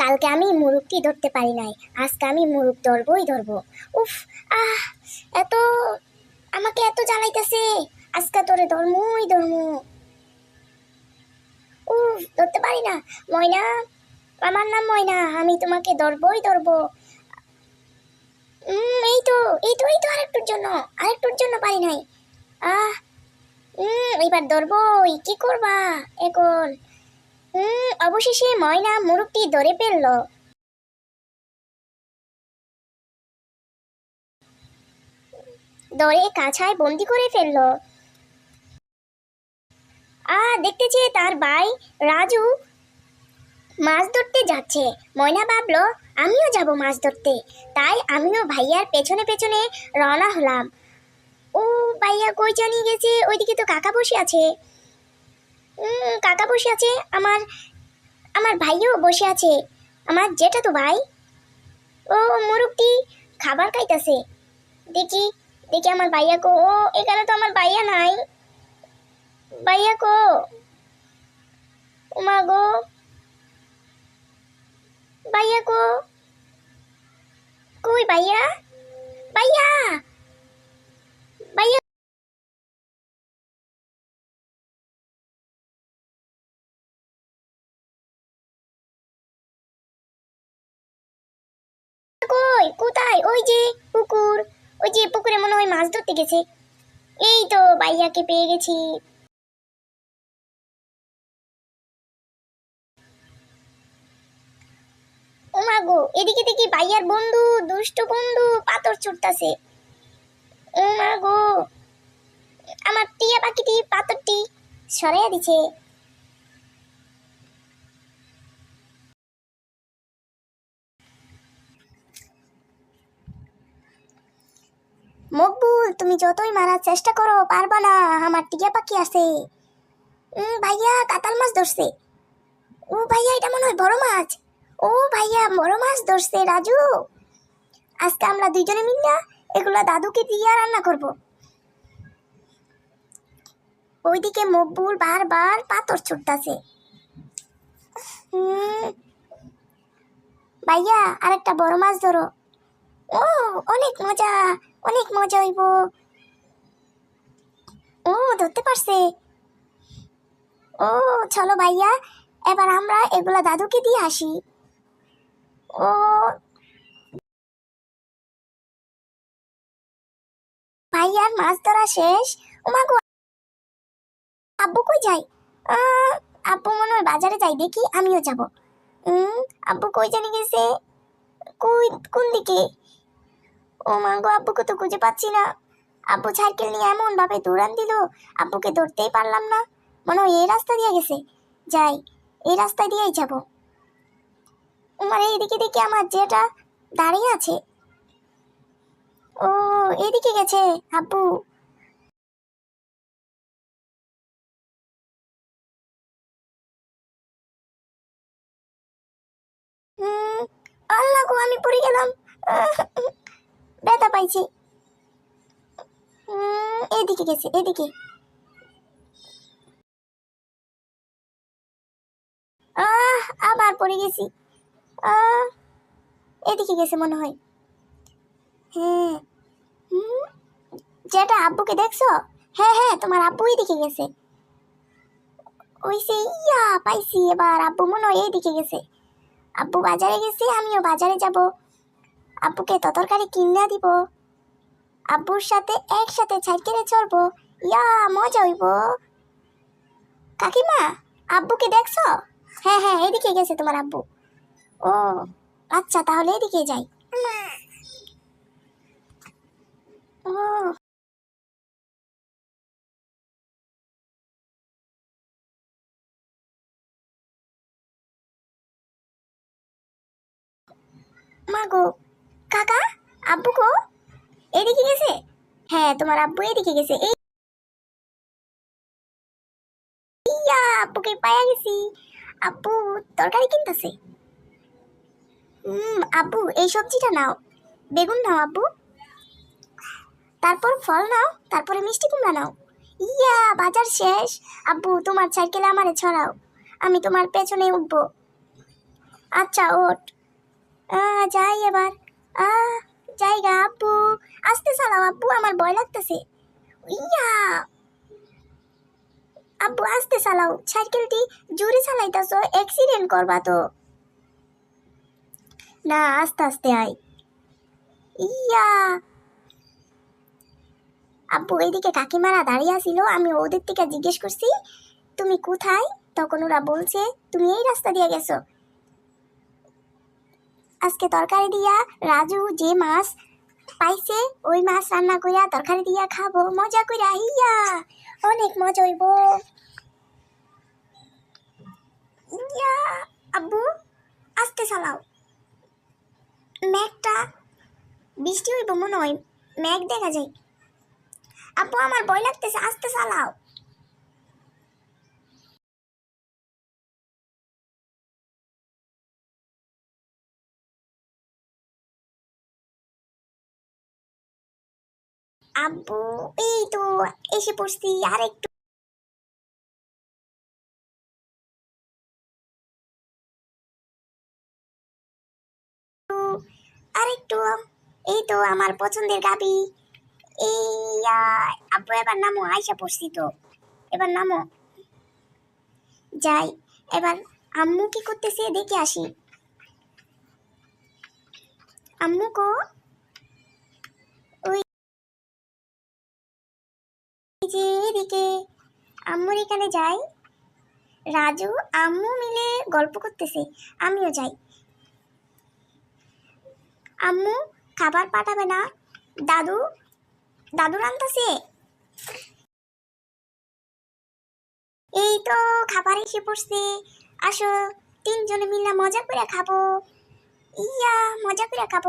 কালকে আমি মুরুগটি ধরতে পারি নাই। আজকে আমি মুরুগ ধরবই ধরবো। উফ, আহ, এত, আমাকে এত জ্বালাইতেছে। আজকে তোরে ধর্মই, ধর্ম। উফ, ধরতে পারি না। ময়না, আমার নাম ময়না, আমি তোমাকে ধরবই ধরবো। এই তো এই তো এই তো আরেকটুর জন্য আরেকটুর জন্য পারি নাই। আহ এবার ধরবই, কি করবা এখন? উম, অবশেষে ময়না মুরুগটি ধরে ফেলল। ধরে কাছায় বন্দি করে ফেলল। আ দেখতেছে তার ভাই রাজু মাছ ধরতে যাচ্ছে। ময়না ভাবলো আমিও যাব মাছ ধরতে। তাই আমিও ভাইয়ার পেছনে পেছনে রওনা হলাম। ও ভাইয়া কই জানি গেছে ওইদিকে তো কাকা বসে আছে। কাকা বসে আছে, আমার আমার ভাইও বসে আছে। আমার যেটা তো ভাই। ও মুরুগটি খাবার খাইতেছে। দেখি দেখি আমার ভাইয়া কো। ও, এখানে তো আমার ভাইয়া নাই। ভাইয়া কো? উমা গো? ভাইয়া কো? কই ভাইয়া? ভাইয়া! কোথায়? ওই যে পুকুর। ওই যে পুকুরে মনে হয় মাছ ধরতে গেছে। এই তো ভাইয়াকে পেয়ে গেছি। ওমা গো, এদিকে দেখি ভাইয়ার বন্ধু, দুষ্ট বন্ধু পাথর ছুটতাছে। ওমা গো, আমার টিয়া পাখিটি পাথরটি সরাইয়া দিছে মকবুল তুমি যতই মারার চেষ্টা করো, পারবা না। আমার টিয়া পাখি আছে। ভাইয়া, কাতাল মাছ ধরছে। ও ভাইয়া, এটা মনে হয় বড় মাছ। ও ভাইয়া, বড় মাছ ধরছে, রাজু। আজকে আমরা দুইজনে মিললা এগুলা দাদুকে দিয়ে রান্না করব। ওইদিকে মকবুল বারবার পাথর ছুটতাছে। ভাইয়া, আরেকটা বড় মাছ ধরো। ও, অনেক মজা। অনেক মজা হইব। ও, ধরতে পারছে। ও, চলো ভাইয়া, এবার আমরা এগুলা দাদুকে দিয়ে আসি। ও, ভাইয়ার মাছ ধরা শেষ। ওমা গো, আব্বু কই যাই আব্বু মনে হয় বাজারে যাই দেখি আমিও যাব। আব্বু কই জানি গেছে? কই, কোন দিকে? ও মা গো, আব্বুকে তো খুঁজে পাচ্ছি না। আব্বু সাইকেল নিয়ে এমন ভাবে দৌড়ান দিল, আব্বুকে ধরতেই পারলাম না। মনে হয় এই রাস্তা দিয়ে গেছে। যাই, এই রাস্তা দিয়েই যাব। আমার এইদিকে দেখি আমার যেটা দাঁড়িয়ে আছে। ও এদিকে গেছে, আব্বু। আল্লাহ গো, আমি পড়ে গেলাম। ব্যথা পাইছি। এদিকে গেছে, এদিকে। আহ, আবার পড়ে গেছি। আহ, এদিকে গেছে মনে হয়। হ্যাঁ। যেটা আব্বুকে দেখছ? হ্যাঁ হ্যাঁ তোমার আব্বু এদিকে গেছে। ওই সে ইয়া পাইছি এবার, আব্বু মনে হয় এইদিকে গেছে। আব্বু বাজারে গেছে, আমিও বাজারে যাব। আব্বুকে ততরকারি কিনা দিব। আব্বুর সাথে একসাথে সাইকেলে চড়বো। ইয়া, মজা হইব। কাকিমা, আব্বুকে দেখছ? হ্যাঁ হ্যাঁ এদিকে গেছে তোমার আব্বু। ও আচ্ছা তাহলে এদিকে যাই। ও। মা গো কাকা, আব্বু গো এদিকে গেছে? হ্যাঁ তোমার আব্বু এদিকে গেছে। এই ইয়া, আব্বুকে পায়া গেছি। আব্বু, তরকারি কিনতেছে। হুম আব্বু, এই সবজিটা নাও। বেগুন নাও, আব্বু। তারপর ফল নাও, তারপরে মিষ্টি কুমড়া নাও। ইয়া, বাজার শেষ। আব্বু, তোমার সাইকেলে আমারে ছড়াও। আমি তোমার পেছনে উঠবো। আচ্ছা ওঠ। যাই এবার। জায়গা আব্বু আস্তে আব্বু আমার ভয় লাগতেছে। ইয়া আব্বু আস্তে সাইকেলটি জোরে চালাইতাছো অ্যাক্সিডেন্ট করবা তো। না, আস্তে আস্তে আয়। ইয়া। আব্বু এইদিকে কাকিমারা দাঁড়িয়ে আছিল, আমি ওদের থেকে জিজ্ঞেস করছি, তুমি কোথায়? তখন ওরা বলছে, তুমি এই রাস্তা দিয়ে গেছো। আজকে তরকারি দিয়া রাজু যে মাছ পাইছে, ওই মাছ রান্না করিয়া তরকারি দিয়া খাব, মজা করিয়া ইয়া, অনেক মজা হইব। ইয়া, আব্বু, আস্তে চালাও। মেঘটা বৃষ্টি হইব মনে হয়, মেঘ দেখা যায়। আব্বু আমার ভয় লাগতেছে, আস্তে চালাও। আব্বু, এই তো এসে পড়ছি আর একটু আর একটু এই তো আমার পছন্দের গাবি। এই আব্বু, এবার নামো, আইসা পড়ছি তো। এবার নামো। যাই, এবার আম্মু কি করতেছে, দেখে আসি। আম্মু কো? যে এদিকে। আম্মুর এখানে যাই। রাজু, আম্মু মিলে গল্প করতেছে, আমিও যাই। আম্মু, খাবার পাঠাবে না? দাদু দাদু রান্তাছে এই তো খাবার এসে পড়ছে। আসো, তিনজনে মিলে মজা করে খাব। ইয়া, মজা করে খাব।